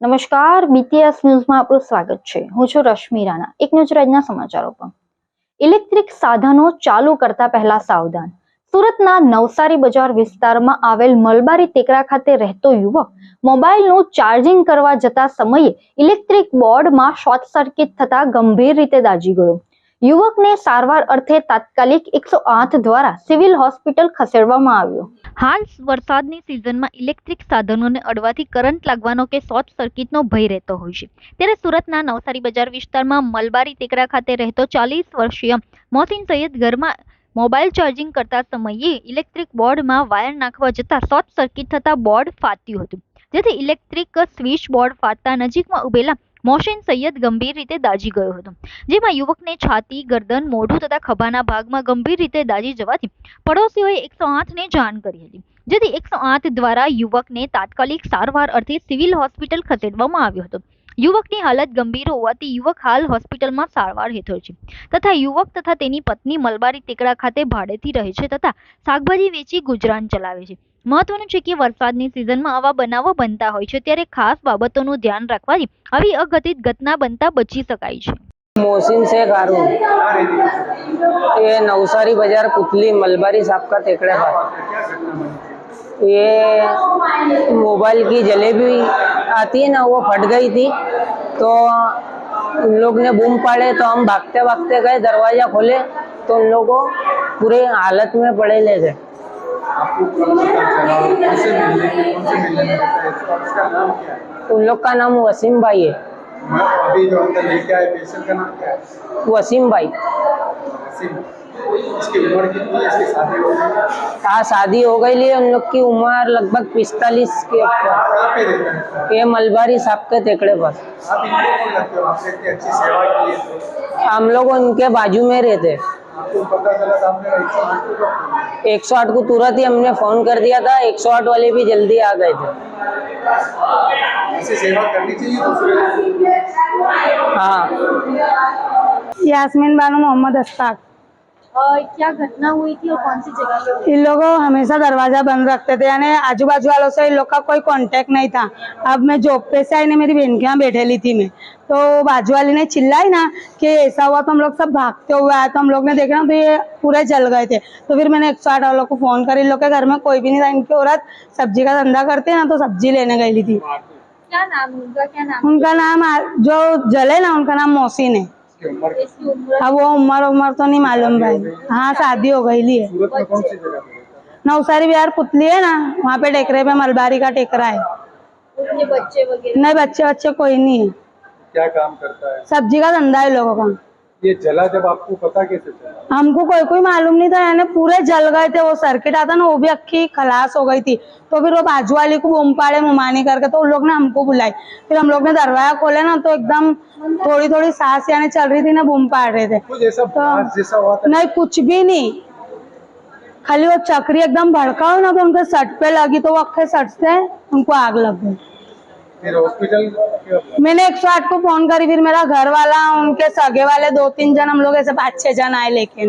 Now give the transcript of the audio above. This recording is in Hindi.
નમસ્કાર બીટીએસ ન્યૂઝમાં આપનું સ્વાગત છે. હું છું રશ્મિ રાણા. એક નજર આજના સમાચારો પર. ઇલેક્ટ્રિક સાધનો ચાલુ કરતા પહેલા સાવધાન. સુરતના નવસારી બજાર વિસ્તારમાં આવેલ મલબારી ટેકરા ખાતે રહેતો યુવક મોબાઈલનું ચાર્જિંગ કરવા જતા સમયે ઇલેક્ટ્રિક બોર્ડમાં શોર્ટ સર્કિટ થતા ગંભીર રીતે દાઝી ગયો. યુવકને સારવાર અર્થે તાત્કાલિક એકસો આઠ દ્વારા સિવિલ હોસ્પિટલ ખસેડવામાં આવ્યો. હાલ વરસાદની સિઝનમાં ઇલેક્ટ્રિક સાધનોને અડવાથી કરંટ લાગવાનો કે શોર્ટ સર્કિટનો ભય રહેતો હોય છે. ત્યારે સુરતના નવસારી બજાર વિસ્તારમાં મલબારી ટેકરા ખાતે રહેતો ચાલીસ વર્ષીય મોહસિન સૈયદ ઘરમાં મોબાઈલ ચાર્જિંગ કરતા સમયે ઇલેક્ટ્રિક બોર્ડમાં વાયર નાખવા જતાં શોર્ટ સર્કિટ થતાં બોર્ડ ફાટ્યું હતું. જેથી ઇલેક્ટ્રિક સ્વિચ બોર્ડ ફાટતા નજીકમાં ઉભેલા મોહસિન સૈયદ ગંભીર રીતે દાઝી ગયો હતો. જેમાં યુવકને છાતી, ગરદન, મોઢું તથા ખભાના ભાગમાં ગંભીર રીતે દાઝી જવાથી પડોશીઓએ એકસો આઠને જાણ કરી હતી. જેથી એકસો આઠ દ્વારા યુવકને તાત્કાલિક સારવાર અર્થે સિવિલ હોસ્પિટલ ખસેડવામાં આવ્યો હતો. યુવકની હાલત ગંભીર હોવાથી યુવક હાલ હોસ્પિટલમાં સારવાર હેઠળ છે. તથા યુવક તથા તેની પત્ની મલબારી ટેકડા ખાતે ભાડેથી રહે છે તથા શાકભાજી વેચી ગુજરાન ચલાવે છે. મહત્વનું છે કે વરસાદની સિઝનમાં આવા બનાવો બનતા હોય છે ત્યારે ખાસ બાબતોનું ધ્યાન રાખવાથી આવી અઘટિત ઘટના બનતા બચી શકાય છે. મોહસિન શેખ હારૂન એ નવસારી બજાર પુતલી મલબારી સાપકા ટેકડા ये मोबाइल की जलेबी आती है ना वो फट गई थी। तो उन लोग ने बूम पाड़े तो हम भागते भागते गए दरवाज़ा खोले तो उन लोगों पूरे हालत में पड़े ले गए। है? उन लोग का नाम वसीम भाई है। अभी जो लेके आए पेशेंट का नाम क्या है? वसीम भाई। वसीम। इसकी उम्र कितनी है? इसकी शादी हो गई? हाँ शादी हो गई लिए उन लोग की उम्र लगभग पिस्तालीस के ऊपर। कहाँ ये मलबारी साहब के टेकड़े पर हो अच्छी है तो। हम लोग उनके बाजू में रहते। आपको पता चला आपने एक सौ आठ को कब फ़ोन एक सौ आठ को तुरंत ही हमने फ़ोन कर दिया था एक सौ आठ वाले भी जल्दी आ गए थे। सेवा करनी चाहिए हाँ। यास्मीन बानो मोहम्मद अस्ताक क्या घटना हुई थी और कौन सी जगह पे इन लोगों हमेशा दरवाज़ा बंद रखते थे यानी आजू बाजू वालों से इन लोग का कोई कांटेक्ट नहीं था। अब मैं जॉब पे से आई ने मेरी बहन के यहाँ बैठेली थी मैं। तो बाजू वाली ने चिल्लाई ना कि ऐसा हुआ तो हम लोग सब भागते हुए आए तो हम लोग ने देखा तो ये पूरे जल गए थे। तो फिर मैंने एक सौ आठ वालों को फ़ोन कर इन लोग के घर में कोई भी नहीं था इनकी औरत सब्ज़ी का धंधा करते ना तो सब्ज़ी लेने गई थी। क्या नाम उनका? क्या नाम उनका नाम जो जले ना उनका नाम मोहसिन है। है अब वो उम्र उम्र तो नहीं मालूम भाई। हाँ शादी हो गई ली है? नवसारी बिहार पुतली है ना वहाँ पे टेकरे पे मलबारी का टेकरा है। बच्चे वगैरह? नहीं बच्चे बच्चे कोई नहीं है। क्या काम करता है? सब्ज़ी का धंधा है लोगों का। ये जला जब आपको पता कैसे चला? हमको कोई कोई मालूम नहीं था यानी पूरे जल गए थे वो सर्किट आता ना वो भी अक्की खलास हो गई थी। तो फिर वो बाजू वाली को बूम पाड़े मुमानी करके तो उन लोग ने हमको बुलाई। फिर हम लोग ने दरवाज़ा खोले ना तो एकदम थोड़ी थोड़ी सांस यानी चल रही थी ना बूम पाड़ रहे थे। जैसा हुआ था? नहीं कुछ भी नहीं। खाली वो चक्री एकदम भड़काओ ना तो उनके सट पे लगी तो वो अक्खे सट से उनको आग लग गई। फिर हॉस्पिटल मैंने 108 को फ़ोन करी, फिर मेरा घर वाला उनके सगे वाले दो तीन जन, हम लोग ऐसे पाँच छह जन आए लेके।